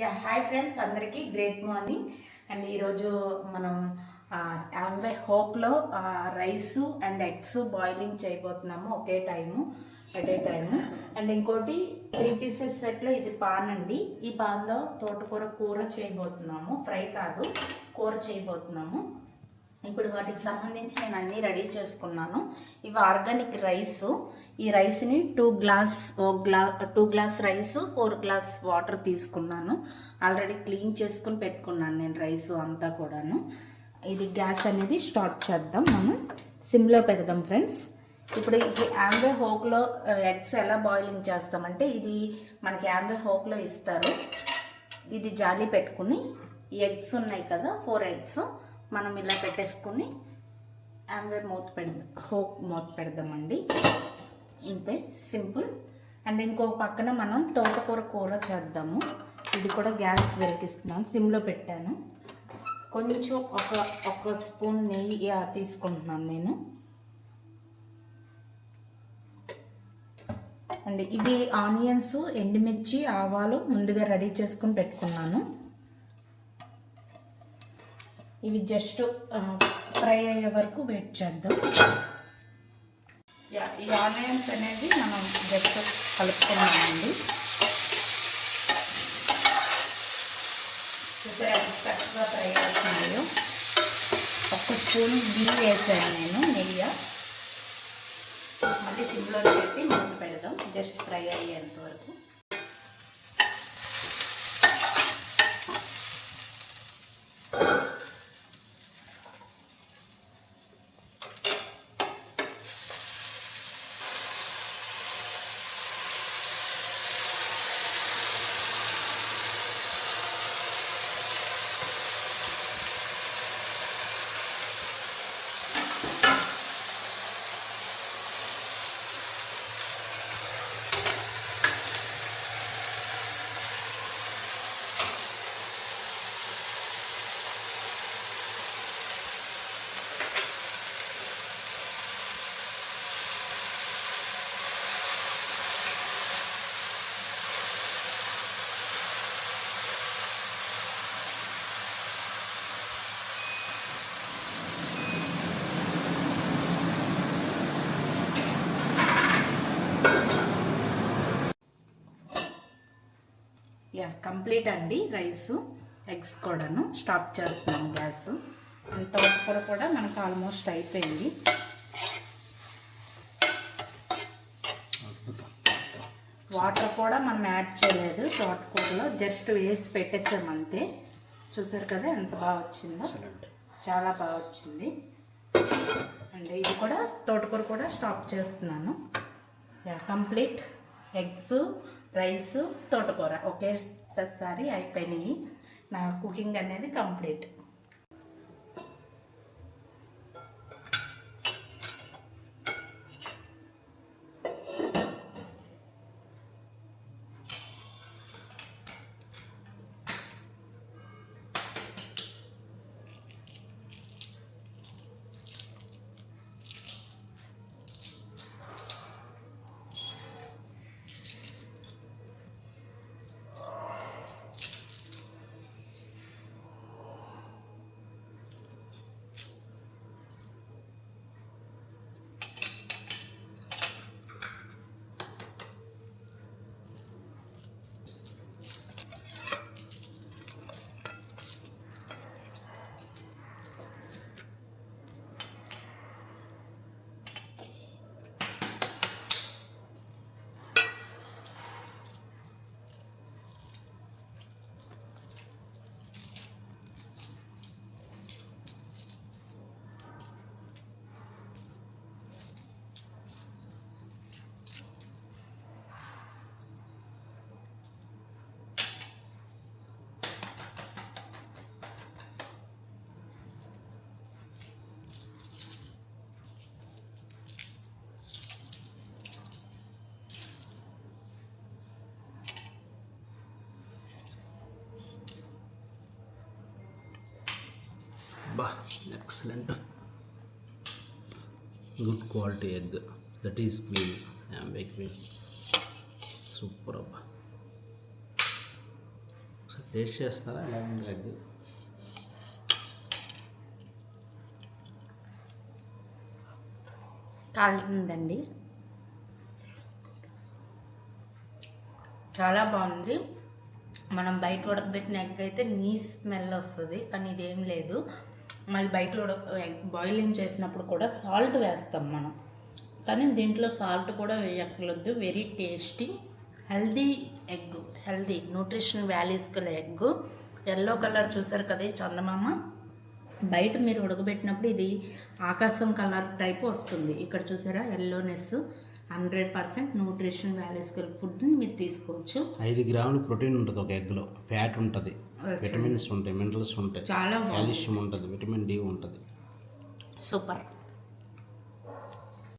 Yeah hi friends అందరికీ great morning and ఈరోజు మనం ఆమె హోక్లో రైస్ అండ్ ఎగ్స్ బాయిలింగ్ చేయబోతున్నాము ఒకే time at a time and ఇంకోటి త్రీ పీసెస్ సెట్లో ఇది పాన్ అండి. ఈ పాన్లో తోటకూర కూర చేయబోతున్నాము. ఫ్రై కాదు కూర చేయబోతున్నాము. ఇప్పుడు వాటికి సంబంధించి నేను అన్నీ రెడీ చేసుకున్నాను. ఇవి ఆర్గానిక్ రైస్. ఈ రైస్ని టూ గ్లాస్ ఓ గ్లా two glass rice four glass water తీసుకున్నాను. ఆల్రెడీ క్లీన్ చేసుకుని పెట్టుకున్నాను నేను రైస్ అంతా కూడాను. ఇది గ్యాస్ అనేది స్టార్ట్ చేద్దాం. మనం సిమ్లో పెడదాం ఫ్రెండ్స్. ఇప్పుడు ఇది యాంబే హోక్లో ఎగ్స్ ఎలా బాయిలింగ్ చేస్తామంటే ఇది మనకి యాంబే హోక్లో ఇస్తారు. ఇది జాలి పెట్టుకుని ఎగ్స్ ఉన్నాయి కదా ఫోర్ ఎగ్స్. మనం ఇలా పెట్టేసుకుని యాంబే మూత పెడదాం హోక్ మూత పెడదామండి. ఇంతే సింపుల్. అండ్ ఇంకో పక్కన మనం తోటకూర కూర చేద్దాము. ఇది కూడా గ్యాస్ వెలిగిస్తున్నాను సిమ్లో పెట్టాను. కొంచెం ఒక ఒక స్పూన్ నెయ్యి తీసుకుంటున్నాను నేను. అండ్ ఇవి ఆనియన్స్ ఎండుమిర్చి ఆవాలు ముందుగా రెడీ చేసుకుని పెట్టుకున్నాను. ఇవి జస్ట్ ఫ్రై అయ్యే వరకు వెయిట్ చేద్దాం. ఈ ఆనియన్స్ అనేది మనం జస్ట్ కలుపుకున్నామండి. చూసారా చక్కగా ఫ్రై అవుతున్నాయో. ఒక స్పూన్ గీ వేసాను నేను నెయ్యి. మళ్ళీ సిమ్లో పెట్టి మనం పెడదాం జస్ట్ ఫ్రై అయ్యేంత వరకు. యా కంప్లీట్ అండి రైస్ ఎగ్స్ కూడాను స్టాప్ చేస్తున్నాను గ్యాస్. తోటకూర కూడా మనకు ఆల్మోస్ట్ అయిపోయింది. వాటర్ కూడా మనం యాడ్ చేయలేదు తోటకూరలో జస్ట్ వేసి పెట్టేసాం అంతే. చూసారు కదా ఎంత బాగా వచ్చిందో? చాలా బాగా వచ్చింది. అండ్ ఇది కూడా తోటకూర కూడా స్టాప్ చేస్తున్నాను. యా కంప్లీట్ ఎగ్స్ రైస్ తోటకూర. ఒకేసారి అయిపోయినాయి. నా కుకింగ్ అనేది కంప్లీట్. అబ్బా excellent good quality egg that is queen queen. I queen super అబ్బా. ఒకసారి టేస్ట్ చేస్తారా ఎలా ఉంది ఎగ్ కాలుతుందండి. చాలా బాగుంది. మనం బయట ఉడకబెట్టిన ఎగ్ అయితే నీ స్మెల్ వస్తుంది కానీ ఇదేం లేదు. మళ్ళీ బయట ఉడక ఎగ్ బాయిలింగ్ చేసినప్పుడు కూడా సాల్ట్ వేస్తాం మనం. కానీ దీంట్లో సాల్ట్ కూడా వేయక్కర్లేదు. Very tasty healthy egg healthy nutrition values గల ఎగ్ ఎల్లో కలర్ చూసారు కదా ఈ చందమామ? బయట మీరు ఉడకబెట్టినప్పుడు ఇది ఆకాశం కలర్ టైప్ వస్తుంది. ఇక్కడ చూసారా? Yellowness hundred percent nutrition values గల ఫుడ్ని మీరు తీసుకోవచ్చు. ఐదు గ్రాములు ప్రోటీన్ ఉంటుంది ఒక ఎగ్లో. ఫ్యాట్ ఉంటుంది. విటమిన్స్ ఉంటాయి మినరల్స్ ఉంటాయి. చాలా కాల్షియం ఉంటుంది విటమిన్ డి ఉంటుంది. సూపర్.